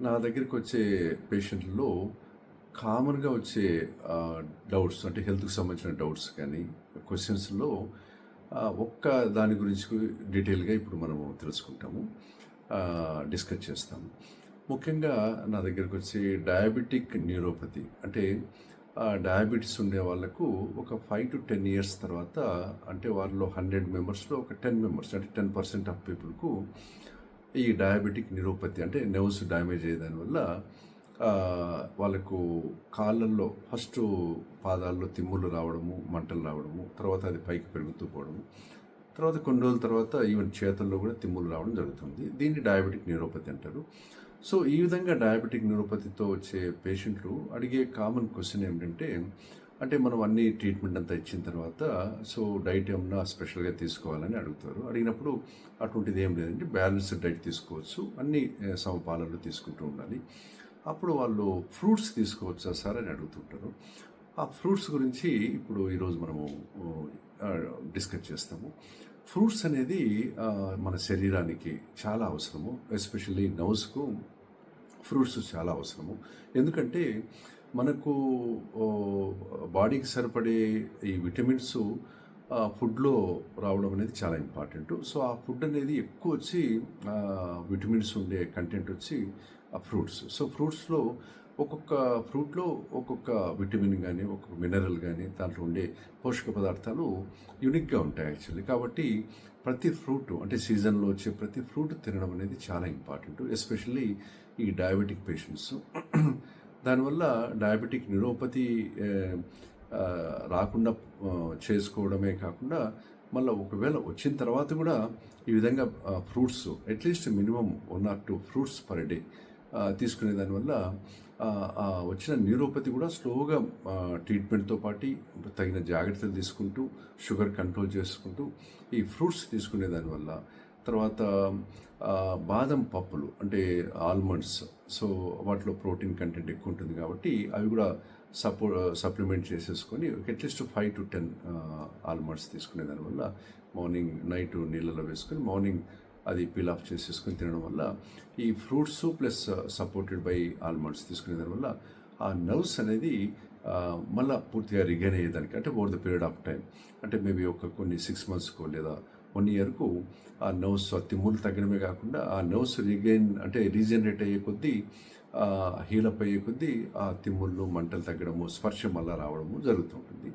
నా దగ్గరికి వచ్చే పేషెంట్లో కామన్గా వచ్చే డౌట్స్ అంటే హెల్త్కి సంబంధించిన డౌట్స్ కానీ క్వశ్చన్స్లో ఒక్క దాని గురించి డీటెయిల్గా ఇప్పుడు మనము తెలుసుకుంటాము డిస్కస్ చేస్తాము. ముఖ్యంగా నా దగ్గరకు వచ్చి డయాబెటిక్ న్యూరోపతి అంటే డయాబెటీస్ ఉండే వాళ్ళకు ఒక ఫైవ్ టు టెన్ ఇయర్స్ తర్వాత అంటే వాళ్ళలో హండ్రెడ్ మెంబర్స్లో ఒక టెన్ మెంబర్స్ అంటే టెన్ పర్సెంట్ ఆఫ్ పీపుల్కు ఈ డయాబెటిక్ న్యూరోపతి అంటే నెవ్స్ డ్యామేజ్ అయ్యేదాని వల్ల వాళ్ళకు కాళ్ళల్లో ఫస్ట్ పాదాల్లో తిమ్ములు రావడము మంటలు రావడము తర్వాత అది పైకి పెరుగుతూ పోవడము తర్వాత కొన్ని రోజుల తర్వాత ఈవెన్ చేతుల్లో కూడా తిమ్ములు రావడం జరుగుతుంది. దీన్ని డయాబెటిక్ న్యూరోపతి అంటారు. సో ఈ విధంగా డయాబెటిక్ న్యూరోపతితో వచ్చే పేషెంట్లు అడిగే కామన్ క్వశ్చన్ ఏమిటంటే అంటే మనం అన్ని ట్రీట్మెంట్ అంతా ఇచ్చిన తర్వాత సో డైట్ ఏమన్నా స్పెషల్గా తీసుకోవాలని అడుగుతారు. అడిగినప్పుడు అటువంటిది ఏం లేదంటే బ్యాలెన్స్డ్ డైట్ తీసుకోవచ్చు. అన్ని ఏ, సమపాలనలు తీసుకుంటూ ఉండాలి. అప్పుడు వాళ్ళు ఫ్రూట్స్ తీసుకోవచ్చా సార్ అని అడుగుతుంటారు. ఆ ఫ్రూట్స్ గురించి ఇప్పుడు ఈరోజు మనము డిస్కస్ చేస్తాము. ఫ్రూట్స్ అనేది మన శరీరానికి చాలా అవసరము. ఎస్పెషల్లీ నవ్స్కు ఫ్రూట్స్ చాలా అవసరము. ఎందుకంటే మనకు బాడీకి సరిపడే ఈ విటమిన్స్ ఫుడ్లో రావడం అనేది చాలా ఇంపార్టెంట్. సో ఆ ఫుడ్ అనేది ఎక్కువ వచ్చి విటమిన్స్ ఉండే కంటెంట్ వచ్చి ఆ ఫ్రూట్స్. సో ఫ్రూట్స్లో ఒక్కొక్క ఫ్రూట్లో ఒక్కొక్క విటమిన్ కానీ ఒక్కొక్క మినరల్ కానీ దాంట్లో ఉండే పోషక పదార్థాలు యూనిక్గా ఉంటాయి యాక్చువల్లీ. కాబట్టి ప్రతి ఫ్రూట్ అంటే సీజన్లో వచ్చే ప్రతి ఫ్రూట్ తినడం అనేది చాలా ఇంపార్టెంట్. ఎస్పెషల్లీ ఈ డయాబెటిక్ పేషెంట్స్. దానివల్ల డయాబెటిక్ న్యూరోపతి రాకుండా చేసుకోవడమే కాకుండా మళ్ళీ ఒకవేళ వచ్చిన తర్వాత కూడా ఈ విధంగా fruits at least minimum one or two fruits per day తీసుకునే దానివల్ల వచ్చిన న్యూరోపతి కూడా స్లోగా ట్రీట్మెంట్తో పాటు తగిన జాగ్రత్తలు తీసుకుంటూ షుగర్ కంట్రోల్ చేసుకుంటూ ఈ ఫ్రూట్స్ తీసుకునే దానివల్ల తర్వాత బాదం పప్పులు అంటే ఆల్మండ్స్. సో వాటిలో ప్రోటీన్ కంటెంట్ ఎక్కువ ఉంటుంది కాబట్టి అవి కూడా సపో సప్లిమెంట్ చేసేసుకొని at least five to ten almonds తీసుకునే దానివల్ల మార్నింగ్ నైట్ నీళ్ళలో వేసుకొని మార్నింగ్ అది పీల్ ఆఫ్ చేసేసుకొని తినడం వల్ల ఈ fruits plus supported by almonds తీసుకునే దానివల్ల ఆ నర్వ్స్ అనేది మళ్ళీ పూర్తిగా రిగైన్ అయ్యేదానికి అంటే over the period of time అంటే మేబీ ఒక కొన్ని సిక్స్ మంత్స్కో లేదా వన్ ఇయర్కు ఆ నర్వ్స్ ఆ తిమ్ములు తగ్గడమే కాకుండా ఆ నర్వ్స్ రిగైన్ అంటే రీజనరేట్ అయ్యే కొద్దీ హీలప్ అయ్యే కొద్దీ ఆ తిమ్ముళ్ళు మంటలు తగ్గడము స్పర్శ మళ్ళా రావడము జరుగుతుంటుంది